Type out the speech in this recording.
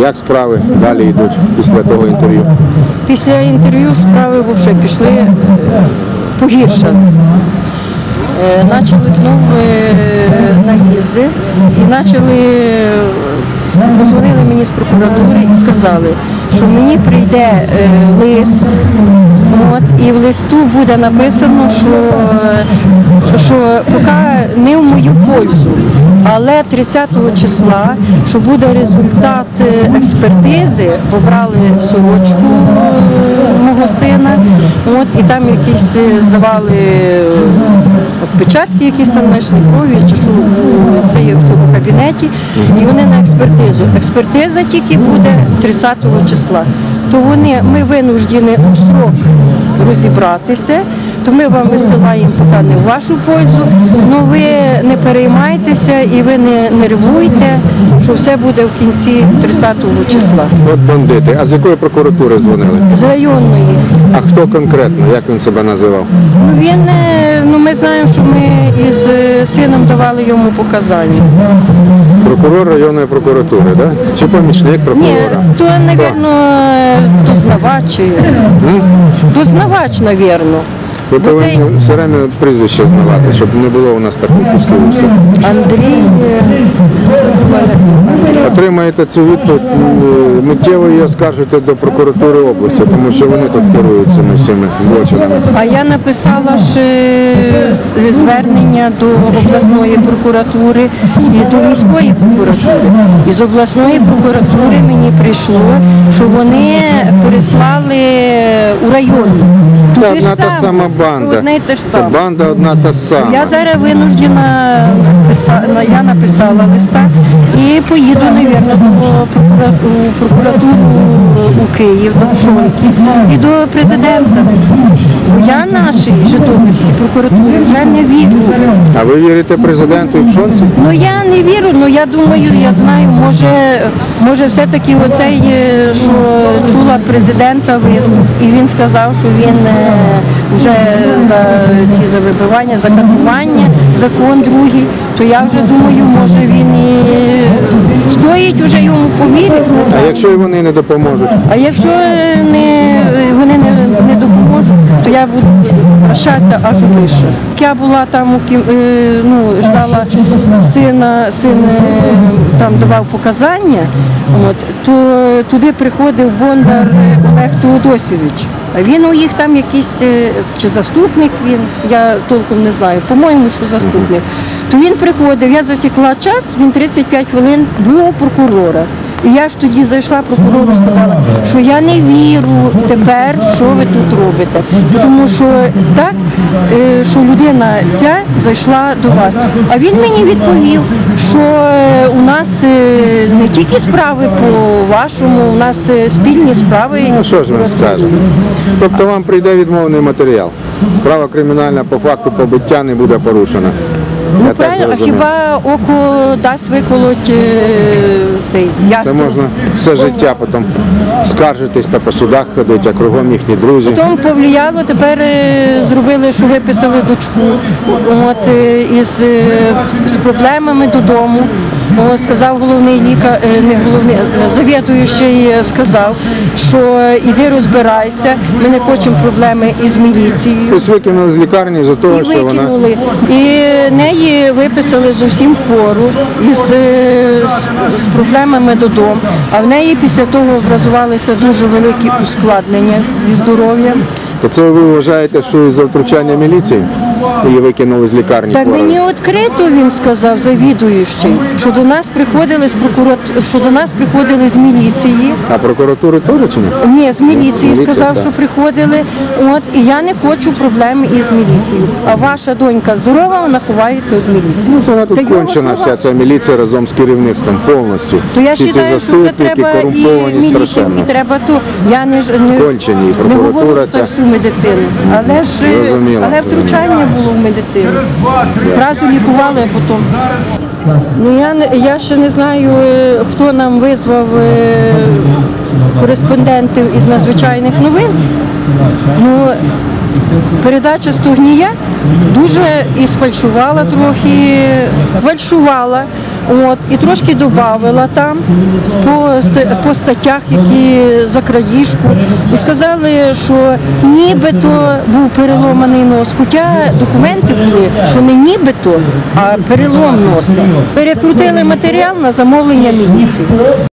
Як справи далі йдуть після того інтерв'ю? Після інтерв'ю справи вже пішли, е, погіршились. Е, Почали знову е, наїзди і почали, позвонили мені з прокуратури і сказали, що мені прийде лист, от, і в листу буде написано, що, що поки не в мою пользу, але 30 числа, що буде результат е, експертизи, бо брали сорочку мого сина, от, і там якісь е, здавали е, відпечатки, якісь там знайшли крові, чи що це є в цьому кабінеті, і вони на експертизу. Експертиза тільки буде 30 числа. То вони, ми винуждені у срок розібратися, то ми вам висилаємо поки не в вашу пользу, але ви не переймайтеся і ви не нервуйте, що все буде в кінці 30 числа. От бандити. А з якої прокуратури дзвонили? З районної. А хто конкретно? Як він себе називав? Ну, Він, е, ну ми знаємо, що ми із е, сином давали йому показання. Прокурор районної прокуратури, да? Чи помічник Ні, то, напевно, дознавач. чи- Дознавач, напевно. Ви повинні ти- все время прізвище знавати, щоб не було у нас такого пустилися. Андрій. е, Андрій. Отримаєте цю відповідь, м, миттєво її скажете до прокуратури області, тому що вони тут керують цими всіми злочинами. А я написала ж е, звернення до обласної прокуратури і до міської прокуратури. І з обласної прокуратури мені прийшло, що вони переслали у район. Ж одна та сама банда. Одне і те ж Це саме. банда одна та сама. Я зараз винуждена написала, я написала листа і поїду, навірно, до прокуратуру, прокуратуру у Київ, до Пшонки і до президента. Бо я нашій Житомирській прокуратурі вже не вірю. А ви вірите президенту і Пшонці? Ну я не вірю, ну я думаю, я знаю, може, може все-таки оцей, е, що чула президента виступ, і він сказав, що він е, вже за ці за вибивання, за катування, закон другий, то я вже думаю, може він і стоїть вже йому повірити. не А знаю. Якщо вони не допоможуть? А якщо не, вони не, не допоможуть, то я буду прощатися аж вище. Я була там, у Кім- е, ну, ждала сина, син е, там давав показання, от, то туди приходив Бондар е, Олег Теодосівич. А він у їх там якийсь, е, чи заступник він, я толком не знаю, по-моєму, що заступник. То він приходив, я засікла час, він 35 хвилин був у прокурора. Я ж тоді зайшла прокурору, сказала, що я не вірю тепер, що ви тут робите. Тому що так, е, що людина ця зайшла до вас. А він мені відповів, що е, у нас е, не тільки справи по вашому, у нас спільні справи. Ну що ж він скаже? Тобто вам прийде відмовний матеріал. Справа кримінальна по факту побиття не буде порушена. Ну правильно, а хіба око дасть виколоть е, цей Це яструб? можна все життя потім скаржитись та по судах ходити, а кругом їхні друзі. Потім повлияло, тепер е, зробили, що виписали дочку от, е, із е, з проблемами додому. О, сказав головний лікар, е, не головний, е, завідуючий е, сказав, що іди розбирайся, ми не хочемо проблеми із міліцією. Тобто викинули з лікарні за того, І що вона викинули. І неї виписали зовсім хвору із з, з проблемами додому. А в неї після того образувалися дуже великі ускладнення зі здоров'ям. То це ви вважаєте, що із-за втручання міліції її викинули з лікарні Так хворою? мені відкрито він сказав, завідуючий, що до нас приходили з прокурат... що до нас приходили з міліції. А прокуратури теж чи ні? Ні, з міліції Міліція, сказав, так. що приходили. От і я не хочу проблем із міліцією. А ваша донька здорова, вона ховається від міліції. Ну, Вона тут Це кончена вся ця міліція разом з керівництвом повністю. То я Всі ці вважаю, що вже заступники треба і корумповані міліцію, страшенно. і треба ту. Я не ж не, Кончені, і не прокуратура говорю ця. за всю медицину, але ж е, Зрозуміло, але втручання було в медицину. Зразу лікували, а потім. Ну я я ще не знаю, е, хто нам визвав е, кореспондентів із надзвичайних новин. Ну, передача Стогнія дуже і сфальшувала трохи, фальшувала. От, і трошки додавила там по, по статтях, які за країжку, І сказали, що нібито був переломаний нос. Хоча документи були, що не нібито, а перелом носа. Перекрутили матеріал на замовлення міліції.